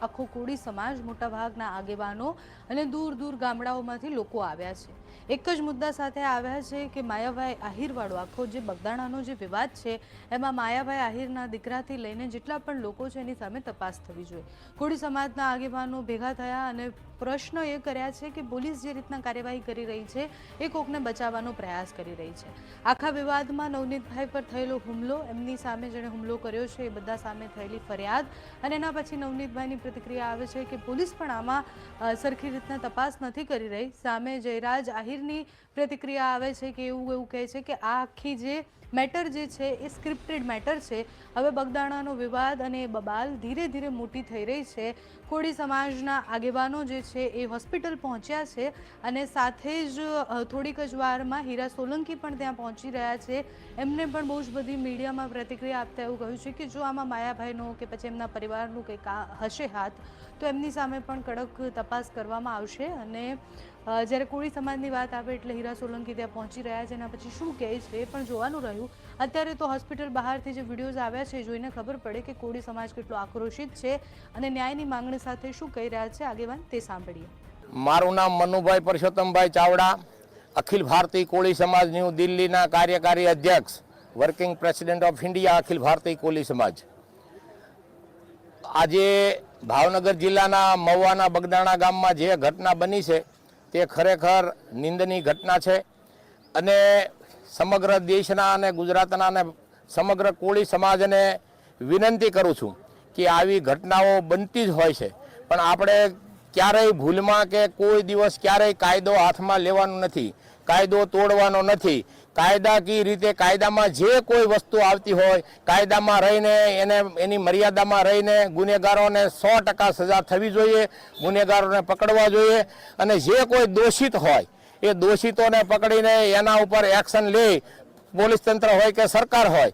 આખો કોળી સમાજ મોટાભાગના આગેવાનો અને દૂર દૂર ગામડાઓમાંથી લોકો આવ્યા છે. એક જ મુદ્દા સાથે આવ્યા છે કે માયાભાઈ આહિરવાળો, આખો જે બગદાણાનો જે વિવાદ છે, એમાં માયાભાઈ આહિરના દીકરાથી લઈને જેટલા પણ લોકો છે એની સામે તપાસ થવી જોઈએ. કોળી સમાજના આગેવાનો ભેગા થયા અને પ્રશ્ન એ કર્યા છે કે પોલીસ જે રીતના કાર્યવાહી કરી રહી છે, એ કોકને બચાવવાનો પ્રયાસ કરી રહી છે. આખા વિવાદમાં નવનીતભાઈ પર થયેલો હુમલો, એમની સામે જેણે હુમલો કર્યો છે, એ બધા સામે થયેલી ફરિયાદ અને એના પછી નવનીતભાઈની પ્રતિક્રિયા આવે છે કે પોલીસ પણ આમાં સરખી રીતના તપાસ નથી કરી રહી. સામે જયરાજ આહિરની પ્રતિક્રિયા આવે છે કે એવું એવું કહે છે કે આ આખી જે મેટર જે છે એ સ્ક્રિપ્ટેડ મેટર છે. હવે બગદાણાનો વિવાદ અને બબાલ ધીરે ધીરે મોટી થઈ રહી છે. કોળી સમાજના આગેવાનો જે છે એ હોસ્પિટલ પહોંચ્યા છે અને સાથે જ થોડીક જ વારમાં હીરા સોલંકી પણ ત્યાં પહોંચી રહ્યા છે. એમને પણ બહુ જ બધી મીડિયામાં પ્રતિક્રિયા આપતા એવું કહ્યું છે કે જો આમાં માયાભાઈનો કે પછી એમના પરિવારનું કંઈક હશે હાથ, તો એમની સામે પણ કડક તપાસ કરવામાં આવશે અને જ્યારે કોળી સમાજની વાત આવે એટલે હીરા સોલંકી ત્યાં પહોંચી રહ્યા છે એના પછી શું કહે છે એ પણ જોવાનું રહ્યું. અત્યારે તો હોસ્પિટલ બહારથી જે વિડીયોઝ આવ્યા છે જોઈને ખબર પડે કે કોળી સમાજ કેટલો આક્રોશિત છે અને ન્યાયની માંગણી સાથે શું કહી રહ્યા છે આગેવાન તે સાંભળીએ. મારું નામ મનુભાઈ પરસોત્તમભાઈ ચાવડા, અખિલ ભારતીય કોળી સમાજ ન્યૂ દિલ્હીના કાર્યકારી અધ્યક્ષ, working president of India, Akhil Bharatiya Koli Samaj. આજે ભાવનગર જિલ્લાના મહુવાના બગદાણા ગામમાં જે ઘટના બની છે તે ખરેખર નિંદની ઘટના છે અને સમગ્ર દેશના અને ગુજરાતના અને સમગ્ર કોળી સમાજને વિનંતી કરું છું કે આવી ઘટનાઓ બનતી જ હોય છે. પણ આપણે ક્યારેય ભૂલમાં કે કોઈ દિવસ ક્યારેય કાયદો હાથમાં લેવાનો નથી, કાયદો તોડવાનો નથી. કાયદાકીય રીતે કાયદામાં જે કોઈ વસ્તુ આવતી હોય, કાયદામાં રહીને એને, એની મર્યાદામાં રહીને ગુનેગારોને સો ટકા સજા થવી જોઈએ, ગુનેગારોને પકડવા જોઈએ અને જે કોઈ દોષિત હોય, એ દોષિતોને પકડીને એના ઉપર એક્શન લે, પોલીસ તંત્ર હોય કે સરકાર હોય,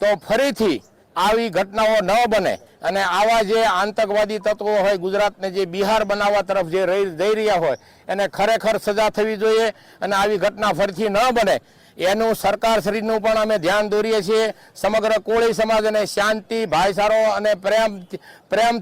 તો ફરીથી આવી ઘટનાઓ ન બને. અને આવા જે આતંકવાદી તત્વો હોય, ગુજરાતને જે બિહાર બનાવવા તરફ જે જઈ રહ્યા હોય, એને ખરેખર સજા થવી જોઈએ અને આવી ઘટના ફરીથી ન બને. એનું સરકારશ્રીનું પણ અમે ધ્યાન દોરીએ છીએ. સમગ્ર કોળી સમાજ અને શાંતિ ભાઈચારો અને પ્રેમ પ્રેમ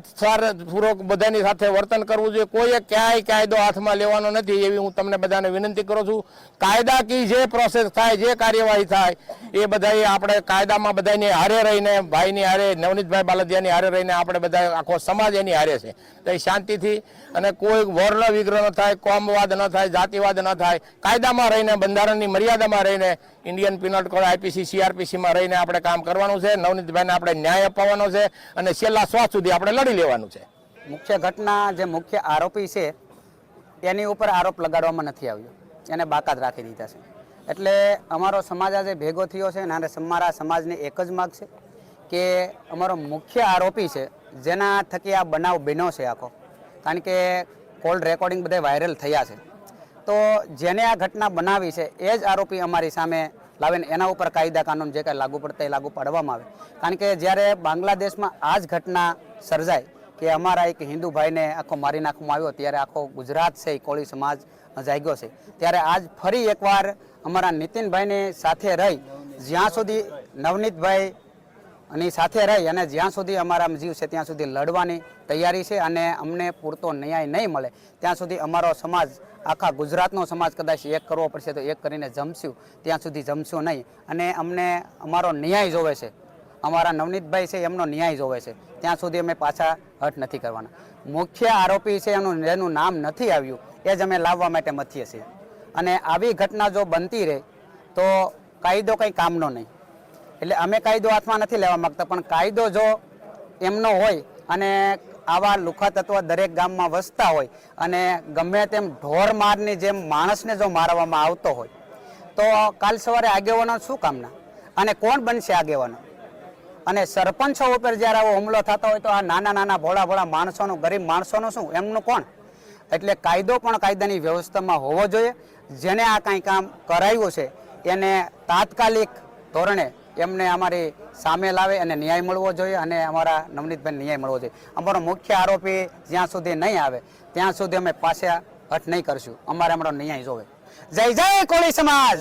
પૂર્વક બધાની સાથે વર્તન કરવું જોઈએ. કોઈએ ક્યાંય કાયદો હાથમાં લેવાનો નથી એવી હું તમને બધાને વિનંતી કરું છું. કાયદાકીય જે પ્રોસેસ થાય, જે કાર્યવાહી થાય, એ બધાએ આપણે કાયદામાં બધાની હારે રહીને, ભાઈની હારે, નવનીતભાઈ બાલદિયાની હારે રહીને આપણે બધા આખો સમાજ એની હારે છે. તો એ શાંતિથી અને કોઈ વર્ણ વિગ્રહ ન થાય, કોમવાદ ન થાય, જાતિવાદ ન થાય, કાયદામાં રહીને, બંધારણની મર્યાદામાં રહીને ઇન્ડિયન પિનલ કોડ આઈપીસી સીઆરપીસીમાં રહીને આપણે કામ કરવાનું છે. નવનીતભાઈને આપણે ન્યાય અપાવવાનો છે અને છેલ્લા શ્વાસ સુધી આપણે લડી લેવાનું છે. મુખ્ય ઘટના જે મુખ્ય આરોપી છે, એની ઉપર આરોપ લગાડવામાં નથી આવ્યો. એને બાકાત રાખી દીધા છે. એટલે અમારો સમાજ આજે ભેગો થયો છે અને અમારા સમાજની એક જ માગ છે કે અમારો મુખ્ય આરોપી છે, જેના થકી આ બનાવ બન્યો છે આખો. કારણ કે કોલ રેકોર્ડિંગ બધા વાયરલ થયા છે. તો જેને આ ઘટના બનાવી છે, એ જ આરોપી અમારી સામે લાવીને એના ઉપર કાયદા કાનૂન જે કાંઈ લાગુ પડતા એ લાગુ પાડવામાં આવે. કારણ કે જ્યારે બાંગ્લાદેશમાં આ જ ઘટના સર્જાય કે અમારા એક હિન્દુ ભાઈને આખો મારી નાખવામાં આવ્યો, ત્યારે આખો ગુજરાત છે, એ કોળી સમાજ જાગ્યો છે. ત્યારે આજ ફરી એકવાર અમારા નીતિનભાઈને સાથે રહી, જ્યાં સુધી નવનીતભાઈ અને સાથે રહી અને જ્યાં સુધી અમારા જીવ છે, ત્યાં સુધી લડવાની તૈયારી છે અને અમને પૂરતો ન્યાય નહીં મળે, ત્યાં સુધી અમારો સમાજ, આખા ગુજરાતનો સમાજ કદાચ એક કરવો પડશે તો એક કરીને જમશું, ત્યાં સુધી જમશું નહીં. અને અમને અમારો ન્યાય જોવે છે. અમારા નવનીતભાઈ છે, એમનો ન્યાય જોવે છે. ત્યાં સુધી અમે પાછા હટ નથી કરવાના. મુખ્ય આરોપી છે, એનું, જેનું નામ નથી આવ્યું, એ જ અમે લાવવા માટે મથીએ છીએ. અને આવી ઘટના જો બનતી રહે, તો કાયદો કંઈ કામનો નહીં. એટલે અમે કાયદો હાથમાં નથી લેવા માગતા, પણ કાયદો જો એમનો હોય અને આવા લુખા તત્વ દરેક ગામમાં વસતા હોય અને ગમે તેમ ઢોર મારની જેમ માણસને જો મારવામાં આવતો હોય, તો કાલ સવારે આગેવાનો શું કામના? અને કોણ બનશે આગેવાનો? અને સરપંચો ઉપર જ્યારે આવો હુમલો થતો હોય તો આ નાના નાના ભોળા ભોળા માણસોનું, ગરીબ માણસોનું શું? એમનું કોણ? એટલે કાયદો પણ કાયદાની વ્યવસ્થામાં હોવો જોઈએ. જેને આ કાંઈ કામ કરાયું છે, એને તાત્કાલિક ધોરણે એમને અમારી સામે લાવે અને ન્યાય મળવો જોઈએ અને અમારા નવનીતભાઈ ન્યાય મળવો જોઈએ. અમારો મુખ્ય આરોપી જ્યાં સુધી નહીં આવે, ત્યાં સુધી અમે પાછા હટ નહીં કરશું. અમારે અમારો ન્યાય જોવે. જય જય કોળી સમાજ!